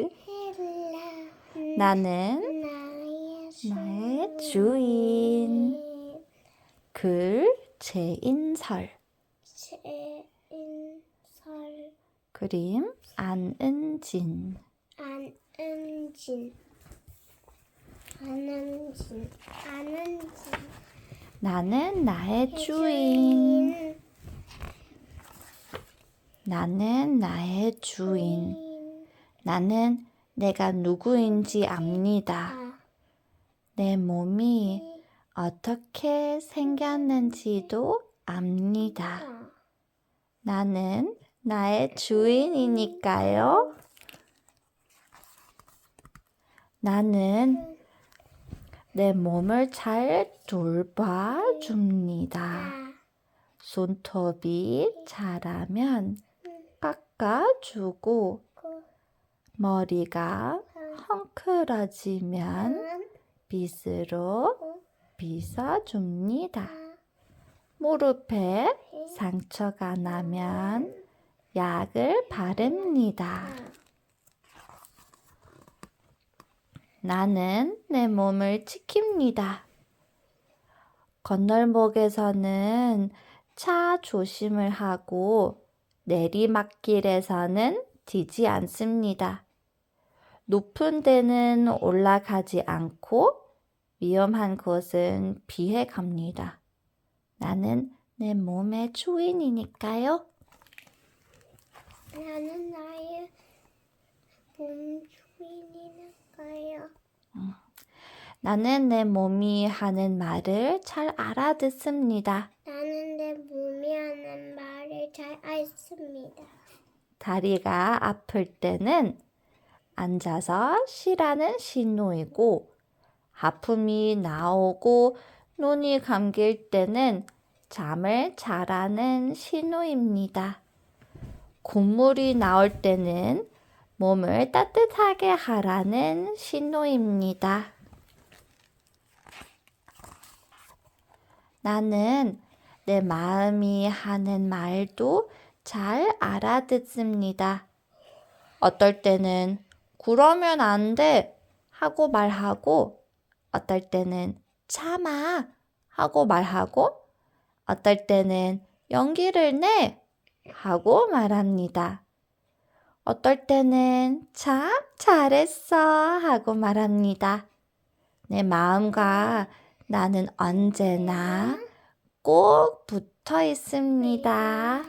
헬라 나는 나의. 주인 글 제인설. 제인설 그림 안은진. 안은진 안은진 안은진 나는 나의 주인. 나는 나의 주인. 나는 내가 누구인지 압니다. 아, 내 몸이 어떻게 생겼는지도 압니다. 아. 나는 나의 주인이니까요. 나는 내 몸을 잘 돌봐줍니다. 아, 손톱이 자라면 깎아주고 그, 머리가 헝클어지면 한, 빗으로 그, 빗어줍니다. 아, 무릎에 상처가 나면 약을 바릅니다. 아. 나는 내 몸을 지킵니다. 건널목에서는 차 조심을 하고 내리막길에서는 뛰지 않습니다. 높은 데는 올라가지 않고 위험한 곳은 피해 갑니다. 나는 내 몸의 주인이니까요. 나는 나의 몸 주인이니까요. 나는 내 몸이 하는 말을 잘 알아듣습니다. 나는 내 몸이 하는 말을 잘 알습니다. 다리가 아플 때는 앉아서 쉬라는 신호이고, 하품이 나오고 눈이 감길 때는 잠을 자라는 신호입니다. 국물이 나올 때는 몸을 따뜻하게 하라는 신호입니다. 나는 내 마음이 하는 말도 잘 알아듣습니다. 어떨 때는 그러면 안 돼 하고 말하고 어떨 때는 참아 하고 말하고 어떨 때는 용기를 내 하고 말합니다. 어떨 때는 참 잘했어 하고 말합니다. 내 마음과 나는 언제나 꼭 붙어 있습니다.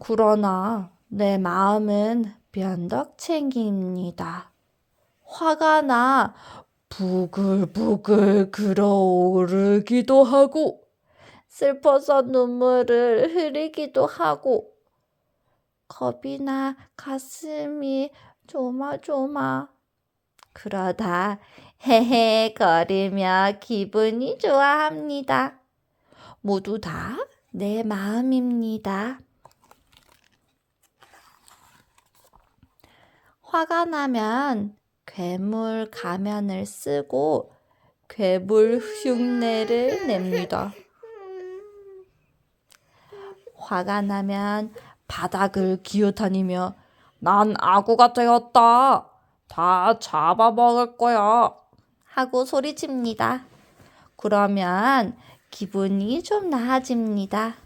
그러나 내 마음은 변덕챙이입니다. 화가 나 부글부글 그러오르기도 하고 슬퍼서 눈물을 흐리기도 하고 겁이 나 가슴이 조마조마 그러다 헤헤 거리며 기분이 좋아합니다. 모두 다 내 마음입니다. 화가 나면 괴물 가면을 쓰고 괴물 흉내를 냅니다. 화가 나면 바닥을 기어다니며 난 아구가 되었다. 다 잡아먹을 거야. 하고 소리칩니다. 그러면 기분이 좀 나아집니다.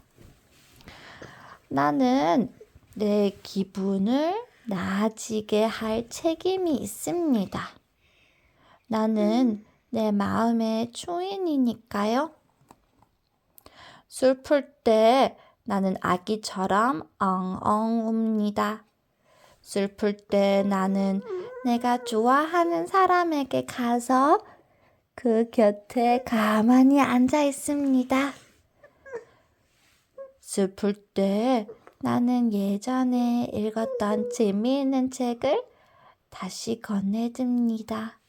나는 내 기분을 나아지게 할 책임이 있습니다. 나는 내 마음의 주인이니까요. 슬플 때 나는 아기처럼 엉엉 웁니다. 슬플 때 나는 내가 좋아하는 사람에게 가서 그 곁에 가만히 앉아 있습니다. 슬플 때 나는 예전에 읽었던 재미있는 책을 다시 건네듭니다.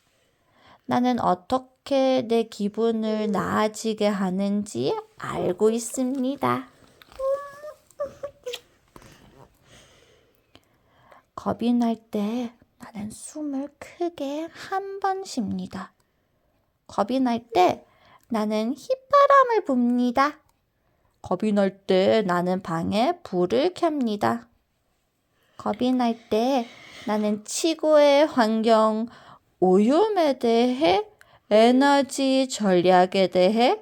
나는 어떻게 내 기분을 나아지게 하는지 알고 있습니다. 겁이 날 때 나는 숨을 크게 한 번 쉽니다. 겁이 날 때 나는 휘바람을 붑니다. 겁이 날 때 나는 방에 불을 켭니다. 겁이 날 때 나는 지구의 환경 오염에 대해 에너지 전략에 대해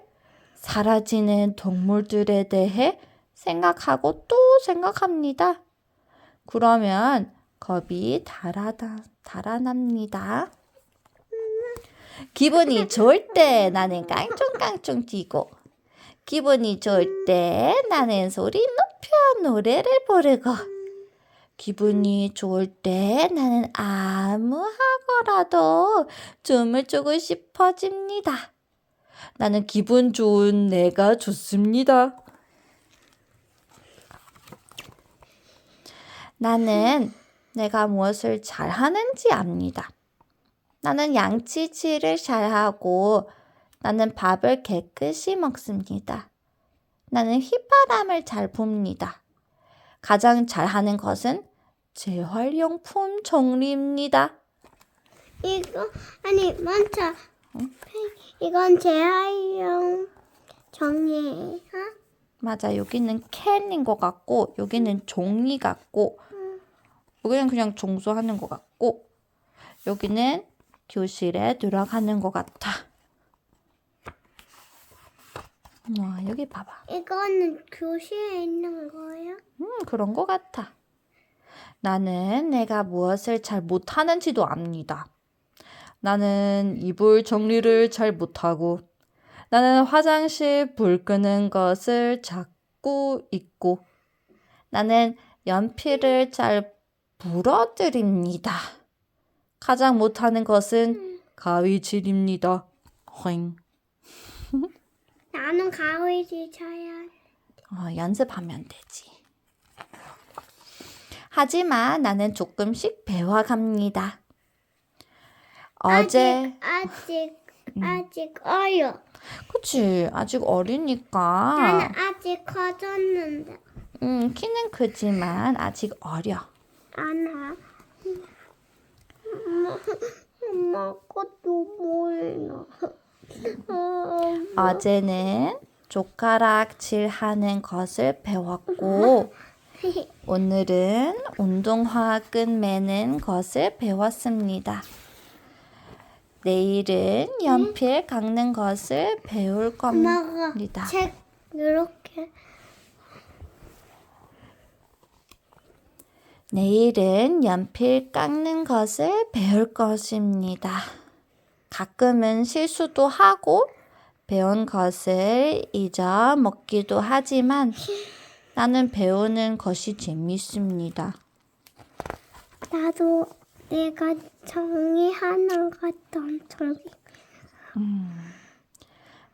사라지는 동물들에 대해 생각하고 또 생각합니다. 그러면 겁이 달아다, 달아납니다. 기분이 좋을 때 나는 깡총깡총 뛰고 기분이 좋을 때 나는 소리 높여 노래를 부르고 기분이 좋을 때 나는 아무 하고라도 춤을 추고 싶어집니다. 나는 기분 좋은 내가 좋습니다. 나는 내가 무엇을 잘하는지 압니다. 나는 양치질을 잘하고 나는 밥을 깨끗이 먹습니다. 나는 휘바람을 잘 붑니다. 가장 잘하는 것은 재활용품 정리입니다. 이거 아니 먼저 이건 재활용 정리해. 맞아, 여기는 캔인 것 같고, 여기는 종이 같고, 여기는 그냥 청소하는 것 같고, 여기는 교실에 들어가는 것 같아. 와, 여기 봐봐. 이거는 교실에 있는 거예요? 음, 그런 것 같아. 나는 내가 무엇을 잘 못하는지도 압니다. 나는 이불 정리를 잘 못하고, 나는 화장실 불 끄는 것을 자꾸 잊고, 나는 연필을 잘 부러뜨립니다. 가장 못하는 것은 가위질입니다. 휑. 나는 가위질 쳐야. 어, 연습하면 되지. 하지만 나는 조금씩 배워갑니다. 어제, 아직 아직 아직 어려. 그치, 아직 어리니까. 나는 아직 커졌는데. 음, 키는 크지만 아직 어려. 안아. 엄마, 엄마 것도 보이나. 어제는 조카락질 하는 것을 배웠고, 오늘은 운동화 끈 매는 것을 배웠습니다. 내일은 연필 깎는 것을 배울 겁니다. 책 이렇게 내일은 연필 깎는 것을 배울 것입니다. 가끔은 실수도 하고 배운 것을 잊어먹기도 하지만 나는 배우는 것이 재밌습니다. 나도 내가 정리하는 것도 엄청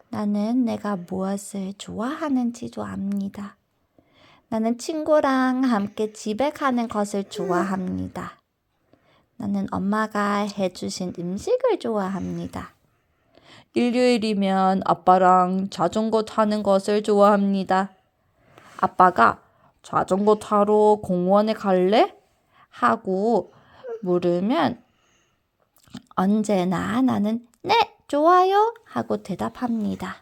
나는 내가 무엇을 좋아하는지도 압니다. 나는 친구랑 함께 집에 가는 것을 좋아합니다. 나는 엄마가 해주신 음식을 좋아합니다. 일요일이면 아빠랑 자전거 타는 것을 좋아합니다. 아빠가 자전거 타러 공원에 갈래? 하고 물으면 언제나 나는 네, 좋아요 하고 대답합니다.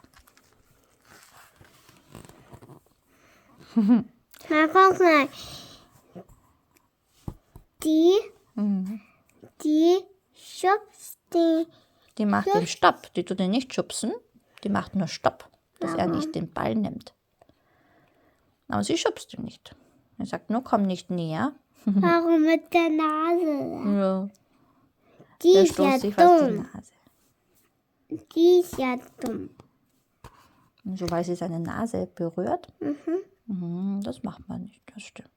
나가서 die Mhm. Die schubst die Die macht den Stopp. Die tut ihn nicht schubsen. Die macht nur Stopp, dass er nicht den Ball nimmt. Aber sie schubst ihn nicht. Er sagt nur, komm nicht näher. warum mit der Nase? Ja, Die der ist ja sie fast die dumm. Nase. Die ist ja dumm. Und so weil sie seine Nase berührt. Mhm. Mhm, das macht man nicht, das stimmt.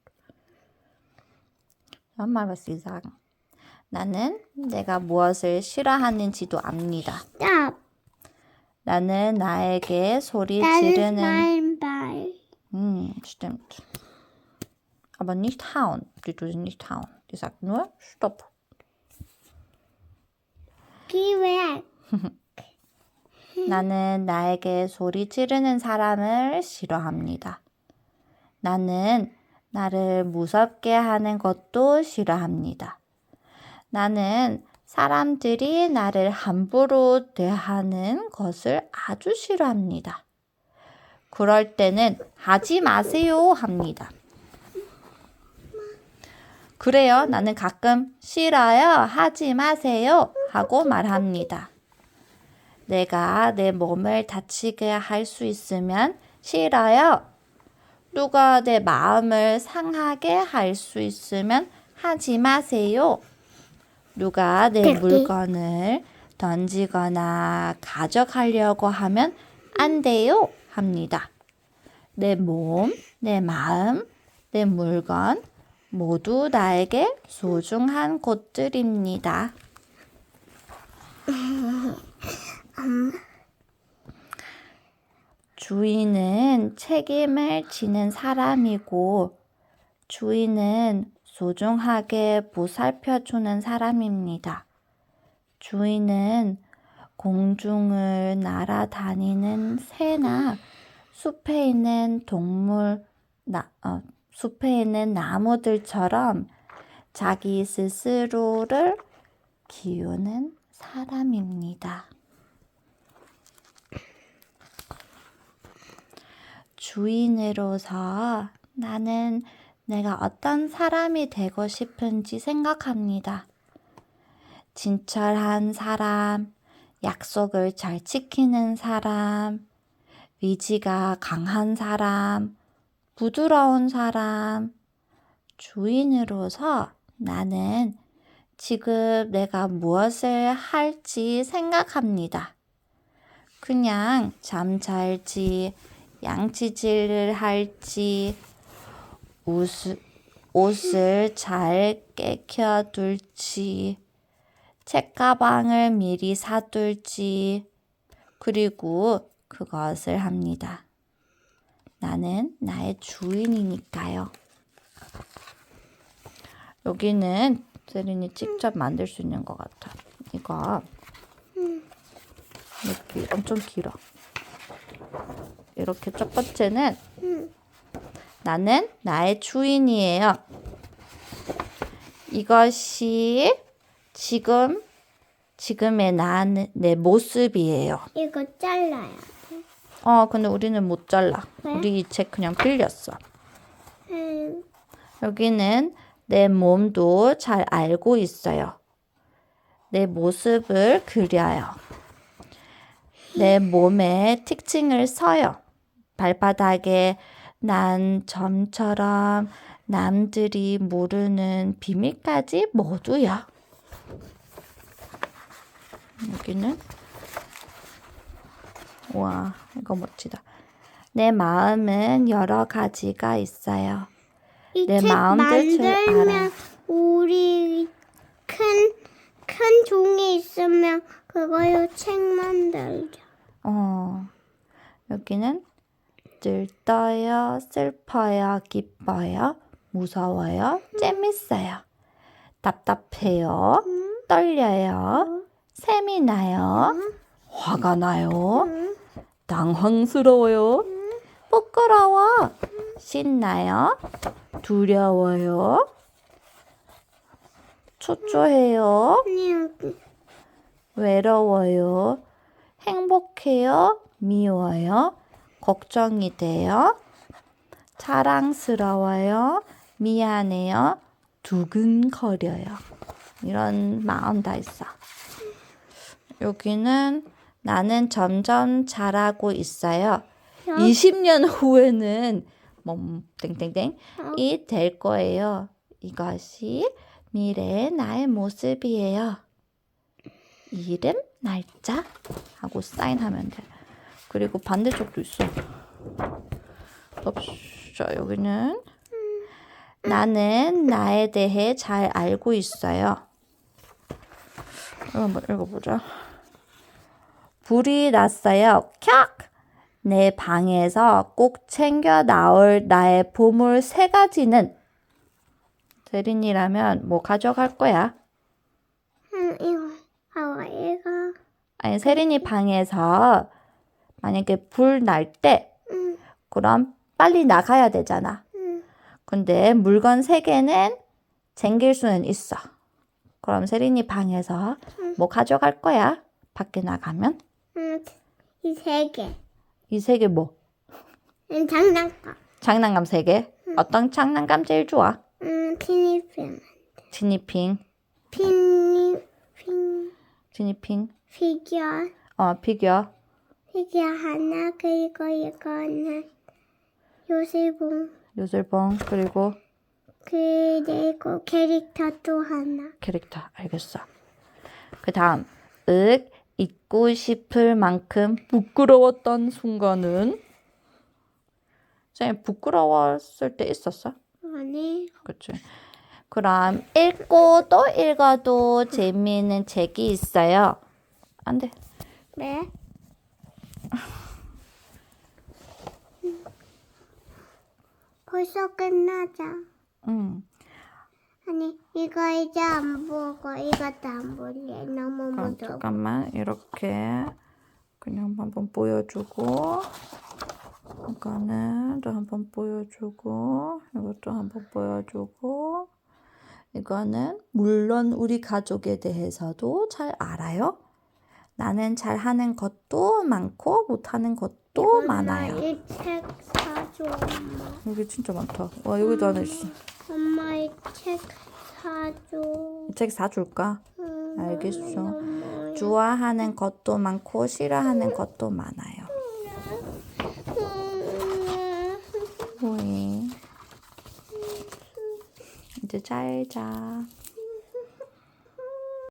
Schau mal, was sie sagen. 나는 내가 무엇을 싫어하는지도 압니다. Stop. 나는 나에게 소리 Das ist 지르는 mein Ball. Hm, stimmt. Aber nicht hauen. Die sie nicht hauen. Die sagt nur Stopp. Geh weg. 나는 나에게 소리 지르는 사람을 싫어합니다. 나는 나를 무섭게 하는 것도 싫어합니다. 나는 사람들이 나를 함부로 대하는 것을 아주 싫어합니다. 그럴 때는 하지 마세요 합니다. 그래요. 나는 가끔 싫어요. 하지 마세요. 하고 말합니다. 내가 내 몸을 다치게 할 수 있으면 싫어요. 누가 내 마음을 상하게 할 수 있으면 하지 마세요. 누가 내. 물건을 던지거나 가져가려고 하면 안 돼요. 합니다. 내 몸, 내 마음, 내 물건 모두 나에게 소중한 곳들입니다. 주인은 책임을 지는 사람이고 주인은 소중하게 보살펴 주는 사람입니다. 주인은 공중을 날아다니는 새나 숲에 있는 동물, 나, 어, 숲에 있는 나무들처럼 자기 스스로를 키우는 사람입니다. 주인으로서 나는 내가 어떤 사람이 되고 싶은지 생각합니다. 진철한 사람, 약속을 잘 지키는 사람, 의지가 강한 사람, 부드러운 사람, 주인으로서 나는 지금 내가 무엇을 할지 생각합니다. 그냥 잠 잘지, 양치질을 할지, 옷을, 옷을 잘 깨켜둘지, 책가방을 미리 사둘지, 그리고 그것을 합니다. 나는 나의 주인이니까요. 여기는 세린이 직접 만들 수 있는 것 같아. 이거 이렇게 엄청 길어. 이렇게 첫 번째는 나는 나의 주인이에요. 이것이 지금 지금의 나는 내 모습이에요. 이거 잘라요. 어, 근데 우리는 못 잘라. 왜? 우리 이 책 그냥 빌렸어. 음, 여기는 내 몸도 잘 알고 있어요. 내 모습을 그려요. 내 몸의 특징을 써요. 발바닥에 난 점처럼 남들이 모르는 비밀까지 모두요. 여기는 와, 이거 멋지다. 내 마음은 여러 가지가 있어요. 내 이책 마음들 잘 알아. 만들면 우리 큰, 큰 종이 있으면 그거로 책 만들자. 어, 여기는 들떠요, 슬퍼요, 기뻐요, 무서워요, 재밌어요, 답답해요, 떨려요, 샘이 나요, 화가 나요, 당황스러워요, 부끄러워, 신나요, 두려워요, 초조해요, 외로워요. 행복해요. 미워요. 걱정이 돼요. 자랑스러워요. 미안해요. 두근거려요. 이런 마음 다 있어. 여기는 나는 점점 잘하고 있어요. 20년 후에는 뭐 땡땡땡 이 될 거예요. 이것이 미래의 나의 모습이에요. 이름, 날짜 하고 사인하면 돼. 그리고 반대쪽도 있어. 없죠. 여기는 나는 나에 대해 잘 알고 있어요. 한번 읽어보자. 불이 났어요. 캬! 내 방에서 꼭 챙겨 나올 나의 보물 세 가지는 세린이라면 뭐 가져갈 거야? 음, 이거 하고 이거 아니 세린이 방에서 만약에 불 날 때 음, 그럼 빨리 나가야 되잖아. 음, 근데 물건 세 개는 챙길 수는 있어. 그럼 세린이 방에서 뭐 가져갈 거야? 밖에 나가면 음, 이 세 개. 이 세 개 뭐? 음, 장난감. 장난감 세 개. 어떤 장난감 제일 좋아? 음, 티니핑. 티니핑. 피니 핑 티니핑. 피규어 어, 피규어. 피규어 하나 그리고 이거는 요술봉 요술봉. 그리고 그리고 캐릭터 또 하나. 캐릭터. 알겠어. 그 다음. 윽. 잊고 싶을 만큼 부끄러웠던 순간은? 쌤, 부끄러웠을 때 있었어? 아니 그치. 그럼 읽고 또 읽어도 재미있는 책이 있어요. 안 돼. 왜? 벌써 끝나자. 응. 아니 이거 이제 안 보고 이것도 안 볼래. 너무 그럼 무서워. 잠깐만 이렇게 그냥 한번 보여주고 이거는 또 한번 보여주고 이것도 한번 보여주고 이거는 물론 우리 가족에 대해서도 잘 알아요. 나는 잘하는 것도 많고 못하는 것도 많아요. 이책 엄마. 여기 진짜 많다. 와 여기도 하나 있어. 엄마 이 책 사줘. 이 책 사줄까? 음, 알겠어. 좋아하는 것도 많고 싫어하는 것도 많아요. 음, 오이. 이제 잘 자.